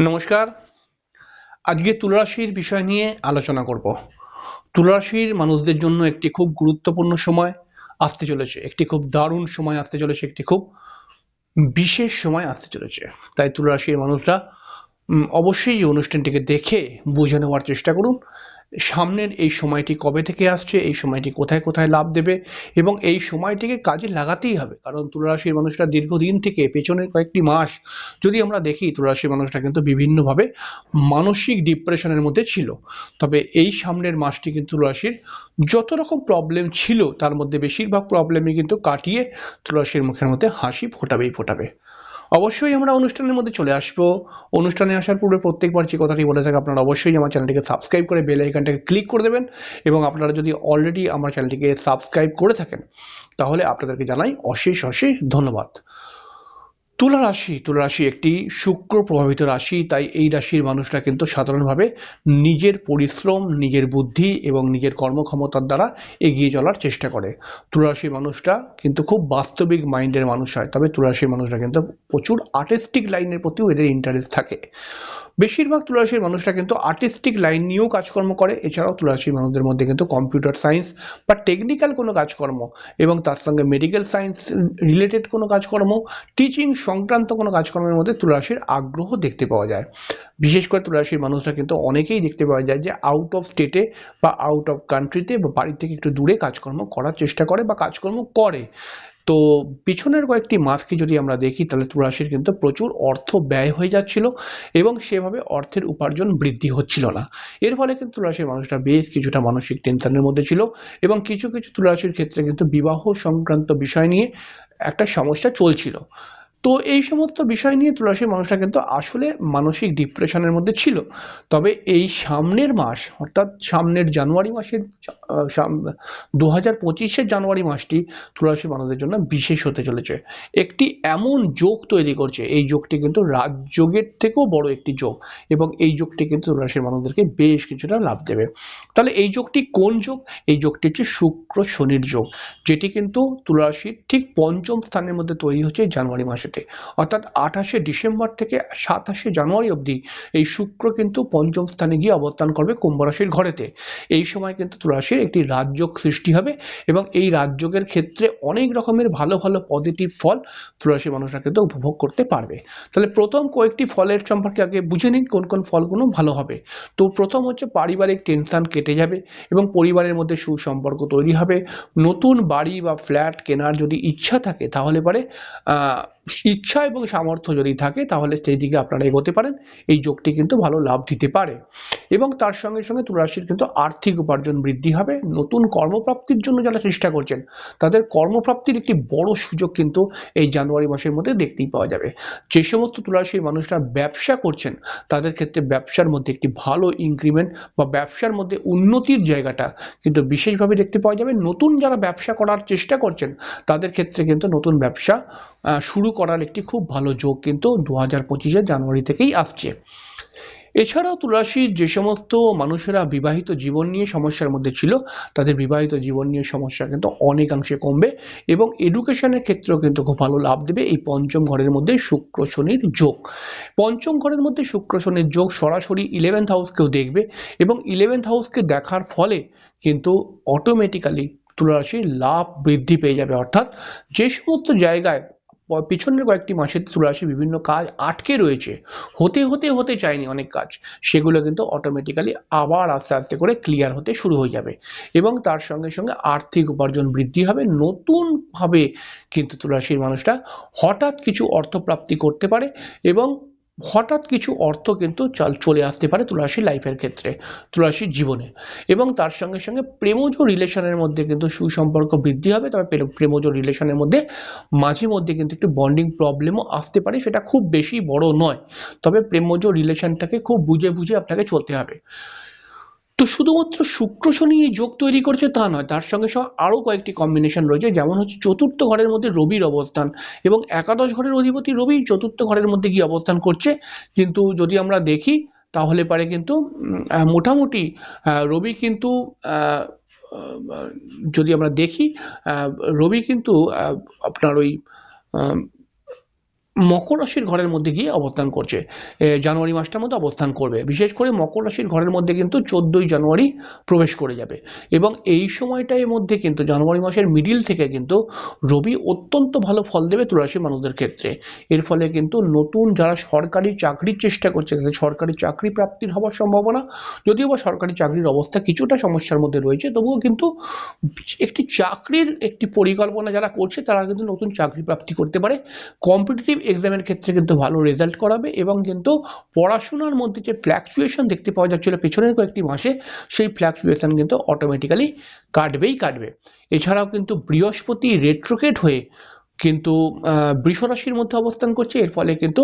নমস্কার। আজকে তুলারাশির বিষয় নিয়ে আলোচনা করব। তুলারাশির মানুষদের জন্য একটি খুব গুরুত্বপূর্ণ সময় আসতে চলেছে। একটি খুব দারুণ সময় আসতে চলেছে, একটি খুব বিশেষ সময় আসতে চলেছে। তাই তুলারাশির মানুষরা অবশ্যই এই অনুষ্ঠানটিকে দেখে বুঝে নেওয়ার চেষ্টা করুন সামনের এই সময়টি কবে থেকে আসছে, এই সময়টি কোথায় কোথায় লাভ দেবে এবং এই সময়টিকে কাজে লাগাতেই হবে। কারণ তুলারাশির মানুষরা দীর্ঘদিন থেকে পেছনের কয়েকটি মাস যদি আমরা দেখি, তুলারাশির মানুষরা কিন্তু বিভিন্নভাবে মানসিক ডিপ্রেশনের মধ্যে ছিল। তবে এই সামনের মাসটি কিন্তু তুলারাশির যত রকম প্রবলেম ছিল, তার মধ্যে বেশিরভাগ প্রবলেমই কিন্তু কাটিয়ে তুলারাশির মুখের মধ্যে হাসি ফোটাবেই ফোটাবে। অবশ্যই আমরা অনুষ্ঠানের মধ্যে চলে আসব। অনুষ্ঠানে আসার পূর্বে প্রত্যেকবার যে কথাটি বলে থাকে, আপনারা অবশ্যই আমার চ্যানেলটিকে সাবস্ক্রাইব করে বেল আইকনটাকে ক্লিক করে দেবেন এবং আপনারা যদি অলরেডি আমার চ্যানেলটিকে সাবস্ক্রাইব করে থাকেন, তাহলে আপনাদেরকে জানাই অশেষ অশেষ ধন্যবাদ। তুলা রাশি তুলা রাশি একটি শুক্র প্রভাবিত রাশি, তাই এই রাশির মানুষরা কিন্তু সাধারণভাবে নিজের পরিশ্রম, নিজের বুদ্ধি এবং নিজের কর্মক্ষমতার দ্বারা এগিয়ে চলার চেষ্টা করে। তুলা রাশির মানুষরা কিন্তু খুব বাস্তবিক মাইন্ডের মানুষ হয়, তবে তুলা রাশির মানুষরা কিন্তু প্রচুর আর্টিস্টিক লাইনের প্রতিও এদের ইন্টারেস্ট থাকে। বেশিরভাগ তুলারাশির মানুষরা কিন্তু আর্টিস্টিক লাইন নিয়েও কাজকর্ম করে, এছাড়াও তুলারাশির মানুষদের মধ্যে কিন্তু কম্পিউটার সায়েন্স বা টেকনিক্যাল কোনো কাজকর্ম এবং তার সঙ্গে মেডিকেল সায়েন্স রিলেটেড কোনো কাজকর্ম টিচিং সংক্রান্ত কোনো কাজকর্মের মধ্যে তুলারাশির আগ্রহ দেখতে পাওয়া যায়। বিশেষ করে তুলারাশির মানুষরা কিন্তু অনেকেই দেখতে পাওয়া যায় যে আউট অফ স্টেটে বা আউট অফ কান্ট্রিতে বা বাড়ি থেকে একটু দূরে কাজকর্ম করার চেষ্টা করে বা কাজকর্ম করে। তো পিছনের কয়েকটি মাসকে যদি আমরা দেখি, তাহলে তুলারাশির কিন্তু প্রচুর অর্থ ব্যয় হয়ে যাচ্ছিল এবং সেভাবে অর্থের উপার্জন বৃদ্ধি হচ্ছিল না। এর ফলে কিন্তু তুলারাশির মানুষরা বেশ কিছুটা মানসিক টেনশনের মধ্যে ছিল এবং কিছু কিছু তুলারাশির ক্ষেত্রে কিন্তু বিবাহ সংক্রান্ত বিষয় নিয়ে একটা সমস্যা চলছিল। তো এই সমস্ত বিষয় নিয়ে তুলারাশির মানুষরা কিন্তু আসলে মানসিক ডিপ্রেশনের মধ্যে ছিল। তবে এই সামনের মাস, অর্থাৎ সামনের জানুয়ারি মাসের দু হাজার পঁচিশের জানুয়ারি মাসটি তুলারাশির মানুষদের জন্য বিশেষ হতে চলেছে। একটি এমন যোগ তৈরি করছে, এই যোগটি কিন্তু রাজযোগের থেকেও বড় একটি যোগ এবং এই যোগটি কিন্তু তুলারাশির মানুষদেরকে বেশ কিছুটা লাভ দেবে। তাহলে এই যোগটি কোন যোগ? এই যোগটি হচ্ছে শুক্র শনির যোগ, যেটি কিন্তু তুলারাশির ঠিক পঞ্চম স্থানের মধ্যে তৈরি হচ্ছে জানুয়ারি জানুয়ারি মাসেতে অর্থাৎ আঠাশে ডিসেম্বর থেকে সাতাশে জানুয়ারি অবধি এই শুক্র কিন্তু পঞ্চম স্থানে গিয়ে অবস্থান করবে কুম্ভ রাশির ঘরেতে। এই সময় কিন্তু তুলারাশির একটি রাজযোগ সৃষ্টি হবে এবং এই রাজযোগের ক্ষেত্রে অনেক রকমের ভালো ভালো পজিটিভ ফল তুলারাশির মানুষরা কিন্তু উপভোগ করতে পারবে। তাহলে প্রথম কয়েকটি ফলের সম্পর্কে আগে বুঝে নিন কোন কোন ফলগুলো ভালো হবে। তো প্রথম হচ্ছে পারিবারিক টেনশন কেটে যাবে এবং পরিবারের মধ্যে সুসম্পর্ক তৈরি হবে। নতুন বাড়ি বা ফ্ল্যাট কেনার যদি ইচ্ছা থাকে তাহলে পরে ইচ্ছা এবং সামর্থ্য যদি থাকে, তাহলে সেই দিকে আপনারা এগোতে পারেন। এই যোগটি কিন্তু ভালো লাভ দিতে পারে। এবং তার সঙ্গে সঙ্গে তুলারাশির কিন্তু আর্থিক উপার্জন বৃদ্ধি হবে। নতুন কর্মপ্রাপ্তির জন্য যারা চেষ্টা করছেন, তাদের কর্মপ্রাপ্তির একটি বড় সুযোগ কিন্তু এই জানুয়ারি মাসের মধ্যে দেখতেই পাওয়া যাবে। যে সমস্ত তুলারাশির মানুষরা ব্যবসা করছেন, তাদের ক্ষেত্রে ব্যবসার মধ্যে একটি ভালো ইনক্রিমেন্ট বা ব্যবসার মধ্যে উন্নতির জায়গাটা কিন্তু বিশেষভাবে দেখতে পাওয়া যাবে। নতুন যারা ব্যবসা করার চেষ্টা করছেন, তাদের ক্ষেত্রে কিন্তু নতুন ব্যবসা শুরু করার একটি খুব ভালো যোগ কিন্তু দু হাজার পঁচিশের জানুয়ারি থেকেই আসছে। এছাড়াও তুলাসীর যে সমস্ত মানুষেরা বিবাহিত জীবন নিয়ে সমস্যার মধ্যে ছিল, তাদের বিবাহিত জীবন নিয়ে সমস্যা কিন্তু অনেকাংশে কমবে এবং এডুকেশনের ক্ষেত্রেও কিন্তু খুব ভালো লাভ দেবে এই পঞ্চম ঘরের মধ্যে শুক্র শনির যোগ। পঞ্চম ঘরের মধ্যে শুক্র শনির যোগ সরাসরি ইলেভেন্থ হাউসকেও দেখবে এবং ইলেভেন্থ হাউসকে দেখার ফলে কিন্তু অটোমেটিক্যালি তুলারাশির লাভ বৃদ্ধি পেয়ে যাবে। অর্থাৎ যে সমস্ত জায়গায় পিছনের কয়েকটি মাসে আসে বিভিন্ন কাজ আটকে রয়েছে। হতে হতে হতে চায়নি অনেক কাজ। সেগুলো কিন্তু অটোমেটিক্যালি আবার আস্তে আস্তে করে ক্লিয়ার হতে শুরু হয়ে যাবে। এবং তার সঙ্গে সঙ্গে আর্থিক উপার্জন বৃদ্ধি হবে। নতুনভাবে কিন্তু তুলারাশির মানুষটা হঠাৎ কিছু অর্থপ্রাপ্তি করতে পারে এবং হঠাৎ কিছু অর্থ কিন্তু চাল, চলে আসতে পারে তুলারাশির লাইফের ক্ষেত্রে তুলারাশির জীবনে। এবং তার সঙ্গে সঙ্গে প্রেমজ রিলেশনের মধ্যে কিন্তু সুসম্পর্ক বৃদ্ধি হবে, তবে প্রে- প্রেমজ রিলেশনের মধ্যে মাঝে মধ্যে কিন্তু একটু বন্ডিং প্রবলেমও আসতে পারে, সেটা খুব বেশি বড় নয়। তবে প্রেমজ রিলেশনটাকে খুব বুঝে বুঝে আপনাকে চলতে হবে। তো শুধুমাত্র শুক্র শনি এই যোগ তৈরি করছে তা নয়, তার সঙ্গে সঙ্গে আরও কয়েকটি কম্বিনেশন রয়েছে, যেমন হচ্ছে চতুর্থ ঘরের মধ্যে রবির অবস্থান এবং একাদশ ঘরের অধিপতি রবি চতুর্থ ঘরের মধ্যে গিয়ে অবস্থান করছে। কিন্তু যদি আমরা দেখি, তাহলে পারে কিন্তু মোটামুটি রবি কিন্তু যদি আমরা দেখি রবি কিন্তু আপনার ওই মকর রাশির ঘরের মধ্যে গিয়ে অবস্থান করছে। জানুয়ারি মাসটার মধ্যে অবস্থান করবে। বিশেষ করে মকর রাশির ঘরের মধ্যে কিন্তু চোদ্দোই জানুয়ারি প্রবেশ করে যাবে। এবং এই সময়টার মধ্যে কিন্তু জানুয়ারি মাসের মিডিল থেকে কিন্তু রবি অত্যন্ত ভালো ফল দেবে তুলারাশির মানুষদের ক্ষেত্রে। এর ফলে কিন্তু নতুন যারা সরকারি চাকরির চেষ্টা করছে, তাদের সরকারি চাকরি প্রাপ্তির হওয়ার সম্ভাবনা, যদিও বা সরকারি চাকরির অবস্থা কিছুটা সমস্যার মধ্যে রয়েছে, তবুও কিন্তু একটি চাকরির একটি পরিকল্পনা যারা করছে, তারা কিন্তু নতুন চাকরি প্রাপ্তি করতে পারে। কম্পিটিটিভ এক্সামের ক্ষেত্রে কিন্তু ভালো রেজাল্ট করাবে এবং কিন্তু পড়াশোনার মধ্যে যে ফ্ল্যাকচুয়েশন দেখতে পাওয়া যাচ্ছিল পেছনের কয়েকটি মাসে, সেই ফ্ল্যাকচুয়েশন কিন্তু অটোমেটিক্যালি কাটবেই কাটবে। এছাড়াও কিন্তু বৃহস্পতি রেট্রোকেট হয়ে কিন্তু বৃষরাশির বৃষ রাশির মধ্যে অবস্থান করছে, এর ফলে কিন্তু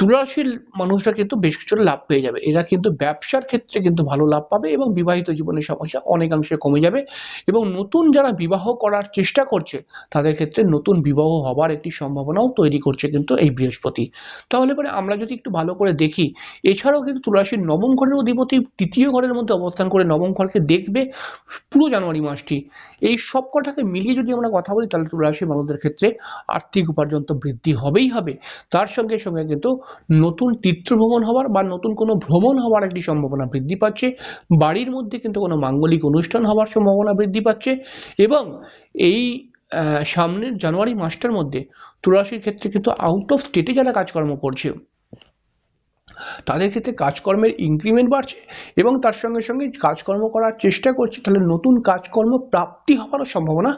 তুলারাশির মানুষরা কিন্তু বেশ কিছুটা লাভ পেয়ে যাবে। এরা কিন্তু ব্যবসার ক্ষেত্রে কিন্তু ভালো লাভ পাবে এবং বিবাহিত জীবনের সমস্যা অনেকাংশে কমে যাবে এবং নতুন যারা বিবাহ করার চেষ্টা করছে, তাদের ক্ষেত্রে নতুন বিবাহ হবার একটি সম্ভাবনাও তৈরি করছে কিন্তু এই বৃহস্পতি। তাহলে পরে আমরা যদি একটু ভালো করে দেখি, এছাড়াও কিন্তু তুলারাশির নবম ঘরের অধিপতি তৃতীয় ঘরের মধ্যে অবস্থান করে নবম ঘরকে দেখবে পুরো জানুয়ারি মাসটি। এই সব কটাকে মিলিয়ে যদি আমরা কথা বলি, তাহলে তুলারাশির মানুষদের ক্ষেত্রে আর্থিক উপার্জন তো বৃদ্ধি হবেই হবে। তার সঙ্গে সঙ্গে কিন্তু নতুন তীর্থ ভ্রমণ হওয়ার বা নতুন কোনো ভ্রমণ হওয়ার একটি সম্ভাবনা বৃদ্ধি পাচ্ছে। বাড়ির মধ্যে কিন্তু কোনো মাঙ্গলিক অনুষ্ঠান হওয়ার সম্ভাবনা বৃদ্ধি পাচ্ছে এবং এই সামনের জানুয়ারি মাসটার মধ্যে তুলারাশির ক্ষেত্রে কিন্তু আউট অফ স্টেটে যারা কাজকর্ম করছে তাদের ক্ষেত্রে কাজকর্মের ইনক্রিমেন্ট বাড়ছে এবং তার সঙ্গে সঙ্গে কাজকর্ম করার চেষ্টা করছে, তাহলে নতুন কাজকর্ম প্রাপ্তি হওয়ারও সম্ভাবনা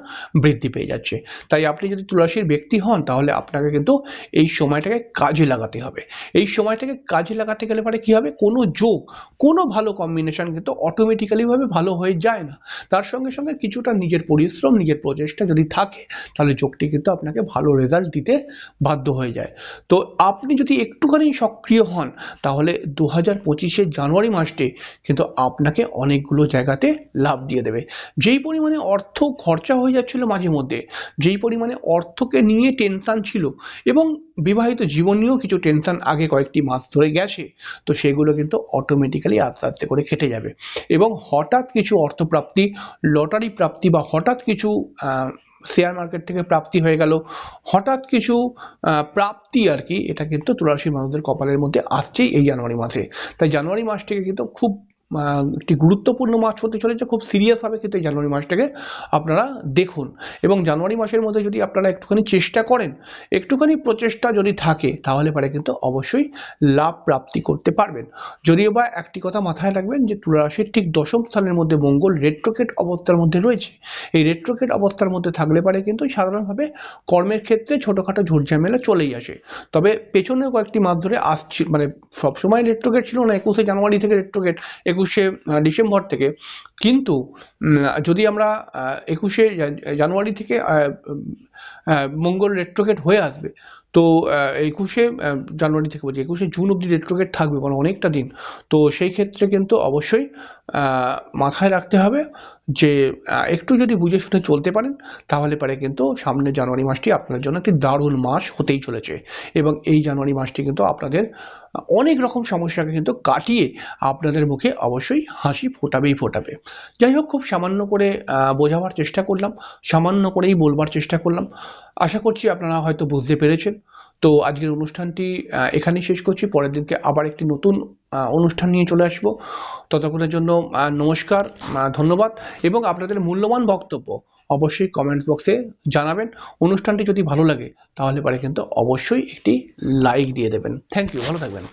বৃদ্ধি পেয়ে যাচ্ছে। তাই আপনি যদি তুলাসীর ব্যক্তি হন, তাহলে আপনাকে কিন্তু এই সময়টাকে কাজে লাগাতে হবে। এই সময়টাকে কাজে লাগাতে গেলে পরে কী হবে? কোনো যোগ, কোনো ভালো কম্বিনেশন কিন্তু অটোমেটিক্যালিভাবে ভালো হয়ে যায় না। তার সঙ্গে সঙ্গে কিছুটা নিজের পরিশ্রম, নিজের প্রচেষ্টা যদি থাকে, তাহলে যোগটি কিন্তু আপনাকে ভালো রেজাল্ট দিতে বাধ্য হয়ে যায়। তো আপনি যদি একটুখানি সক্রিয় হন তাহলে দু হাজার পঁচিশের জানুয়ারি মাসটি কিন্তু আপনাকে অনেকগুলো জায়গাতে লাভ দিয়ে দেবে। যেই পরিমাণে অর্থ খরচা হয়ে যাচ্ছিল মাঝে মধ্যে, যেই পরিমাণে অর্থকে নিয়ে টেনশান ছিল এবং বিবাহিত জীবন নিয়েও কিছু টেনশান আগে কয়েকটি মাস ধরে গেছে, তো সেগুলো কিন্তু অটোমেটিক্যালি আস্তে আস্তে করে কেটে যাবে। এবং হঠাৎ কিছু অর্থপ্রাপ্তি লটারি প্রাপ্তি বা হঠাৎ কিছু শেয়ার মার্কেট থেকে প্রাপ্তি হয়ে গেল। হঠাৎ কিছু প্রাপ্তি আর কি, এটা কিন্তু তুলারাশি মানুষদের কপালের মধ্যে আসছেই এই জানুয়ারি মাসে। তাই জানুয়ারি মাসটিকে কিন্তু খুব একটি গুরুত্বপূর্ণ মাস হতে চলেছে, খুব সিরিয়াসভাবে কিন্তু এই জানুয়ারি মাসটাকে আপনারা দেখুন। এবং জানুয়ারি মাসের মধ্যে যদি আপনারা একটুখানি চেষ্টা করেন, একটুখানি প্রচেষ্টা যদি থাকে, তাহলে পরে কিন্তু অবশ্যই লাভ প্রাপ্তি করতে পারবেন। যদিও বা একটি কথা মাথায় রাখবেন যে তুলা রাশির ঠিক দশম স্থানের মধ্যে মঙ্গল রেট্রোকেট অবস্থার মধ্যে রয়েছে। এই রেট্রোকেট অবস্থার মধ্যে থাকলে পারে কিন্তু সাধারণভাবে কর্মের ক্ষেত্রে ছোটোখাটো ঝুটঝামেলা চলেই আসে। তবে পেছনে কয়েকটি মাস ধরে আসছি মানে সবসময় রেট্রোকেট ছিল না, একুশে জানুয়ারি থেকে রেট্রোকেট একুশে আহ, ডিসেম্বর থেকে কিন্তু যদি আমরা একুশে জানুয়ারি থেকে মঙ্গল রেট্রোকেট হয়ে আসবে তো একুশে জানুয়ারি থেকে বলছি একুশে জুন অবধি রেট্রোকেট থাকবে মানে অনেকটা দিন তো সেই ক্ষেত্রে কিন্তু অবশ্যই মাথায় রাখতে হবে যে একটু যদি বুঝে শুনে চলতে পারেন তাহলে পারে কিন্তু সামনের জানুয়ারি মাসটি আপনার জন্য একটি দারুণ মাস হতেই চলেছে এবং এই জানুয়ারি মাসটি কিন্তু আপনাদের অনেক রকম সমস্যাকে কিন্তু কাটিয়ে আপনাদের মুখে অবশ্যই হাসি ফোটাবেই ফোটাবে। যাই হোক, খুব সামান্য করে বোঝাবার চেষ্টা করলাম, সামান্য করেই বলবার চেষ্টা করলাম। আশা করছি আপনারা হয়তো বুঝতে পেরেছেন। তো আজকের অনুষ্ঠানটি এখানেই শেষ করছি। পরের দিনকে আবার একটি নতুন অনুষ্ঠান নিয়ে চলে আসব। ততক্ষণের জন্য নমস্কার ধন্যবাদ এবং আপনাদের মূল্যবান বক্তব্য অবশ্যই কমেন্ট বক্সে জানাবেন। অনুষ্ঠানটি যদি ভালো লাগে, তাহলে পরে কিন্তু অবশ্যই একটি লাইক দিয়ে দেবেন। থ্যাংক ইউ ভালো থাকবেন।